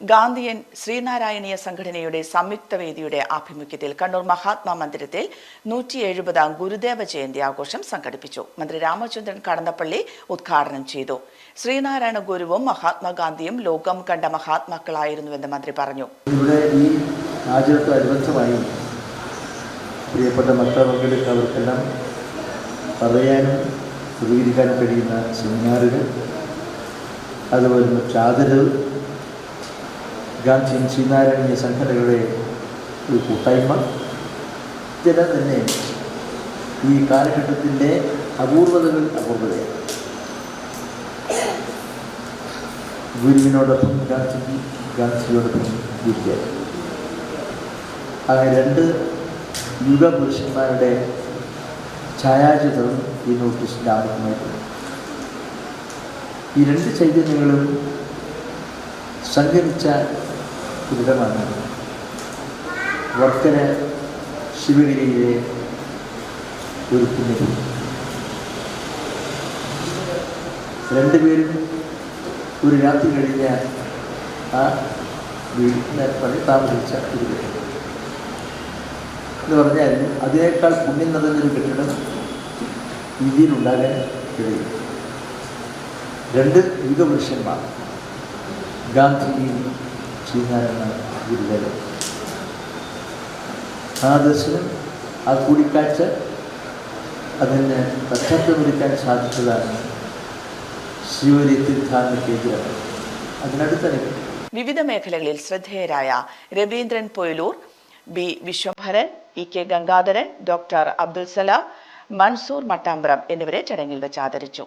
ഗാന്ധിയൻ ശ്രീനാരായണീയ സംഘടനയുടെ സംയുക്ത വേദിയുടെ ആഭിമുഖ്യത്തിൽ കണ്ണൂർ മഹാത്മാ മന്ദിരത്തിൽ നൂറ്റി എഴുപതാം ഗുരുദേവ ജയന്തി ആഘോഷം സംഘടിപ്പിച്ചു. മന്ത്രി രാമചന്ദ്രൻ കടന്നപ്പള്ളി ഉദ്ഘാടനം ചെയ്തു. ശ്രീനാരായണ ഗുരുവും മഹാത്മാഗാന്ധിയും ലോകം കണ്ട മഹാത്മാക്കളായിരുന്നുവെന്ന് മന്ത്രി പറഞ്ഞു. ഇവിടെ ഈ പ്രിയപ്പെട്ട അതുപോലെ ചാതര് ഗാന്ധി ശ്രീനാരായണീയ സംഘടനകളുടെ ഒരു കൂട്ടായ്മ. ഇതെല്ലാം തന്നെ ഈ കാലഘട്ടത്തിന്റെ അപൂർവതകൾ അപൂർവതയാണ്. ഗുരുവിനോടൊപ്പം ഗാന്ധി ഗാന്ധിജിയോടൊപ്പം ഗുരുദേവൻ അങ്ങനെ രണ്ട് യുഗപുരുഷന്മാരുടെ ഛായാചിത്രം ഈ നോട്ടീസിന്റെ ആമുഖമായിട്ടുണ്ട്. ഈ രണ്ട് ചൈതന്യങ്ങളും സംഗമിച്ച ഒരിടമാണ് വർക്കര ശിവഗിരിയിലെ ഒരു പുണ്യഭൂമി രണ്ടുപേരും ഒരു രാത്രി കഴിഞ്ഞ ആ വീടിനെ പണി താമസിച്ച ഒരു കെട്ടിടം എന്ന് പറഞ്ഞാൽ അതിനേക്കാൾ പുണ്യം നിറഞ്ഞൊരു കെട്ടിടം ഇന്ത്യയിലുണ്ടാകാൻ കഴിയും. രണ്ട് യുഗപുരുഷന്മാർ ഗാന്ധിജിയും ശ്രീനാരായണ ഗുരുദേവൻ ആ ദർശനം ആ കൂടിക്കാഴ്ച അതിന് പശ്ചാത്തലമൊരുക്കാൻ സാധിച്ചതാണ് ശിവരി തീർത്ഥാടന കേന്ദ്രം അതിനടുത്തന്നെ വിവിധ മേഖലകളിൽ ശ്രദ്ധേയരായ Raveendran Poyilur B Viswambharan E K Gangadharan doctor Abdul Salam Mansoor Mattambram എന്നിവരെ ചടങ്ങിൽ വെച്ച് ആദരിച്ചു.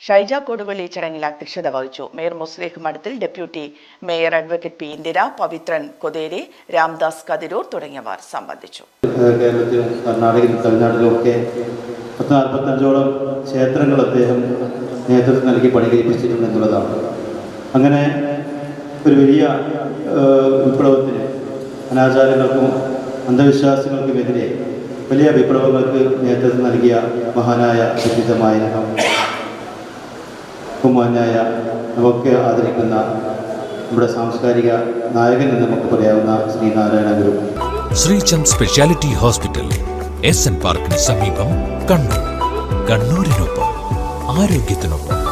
ഷൈജ കൊടുവള്ളി ചടങ്ങിൽ അധ്യക്ഷത വഹിച്ചു. Mayor Muslih Madathil deputy mayor advocate P Indira Pavithran Kotheri Ramdas Kathirur തുടങ്ങിയവർ സംബന്ധിച്ചു. കേരളത്തിലും കർണാടകയിലും തമിഴ്നാട്ടിലും ഒക്കെ പത്ത് നാൽപ്പത്തഞ്ചോളം ക്ഷേത്രങ്ങൾ അദ്ദേഹം നേതൃത്വം നൽകി പണികഴിപ്പിച്ചിട്ടുണ്ട് എന്നുള്ളതാണ്. അങ്ങനെ ഒരു വലിയ വിപ്ലവത്തിന് അനാചാരങ്ങൾക്കും അന്ധവിശ്വാസങ്ങൾക്കുമെതിരെ വലിയ വിപ്ലവങ്ങൾക്ക് നേതൃത്വം നൽകിയ മഹാനായ വ്യക്തിത്വമായ ബഹുമാനായ നമുക്ക് ആദരിക്കുന്ന നമ്മുടെ സാംസ്കാരിക നായകൻ എന്ന് നമുക്ക് പറയാവുന്ന Sreenarayana Guru. Sreechand speciality hospital S N പാർക്കിന് സമീപം കണ്ണൂർ. കണ്ണൂരിനൊപ്പം ആരോഗ്യത്തിനൊപ്പം.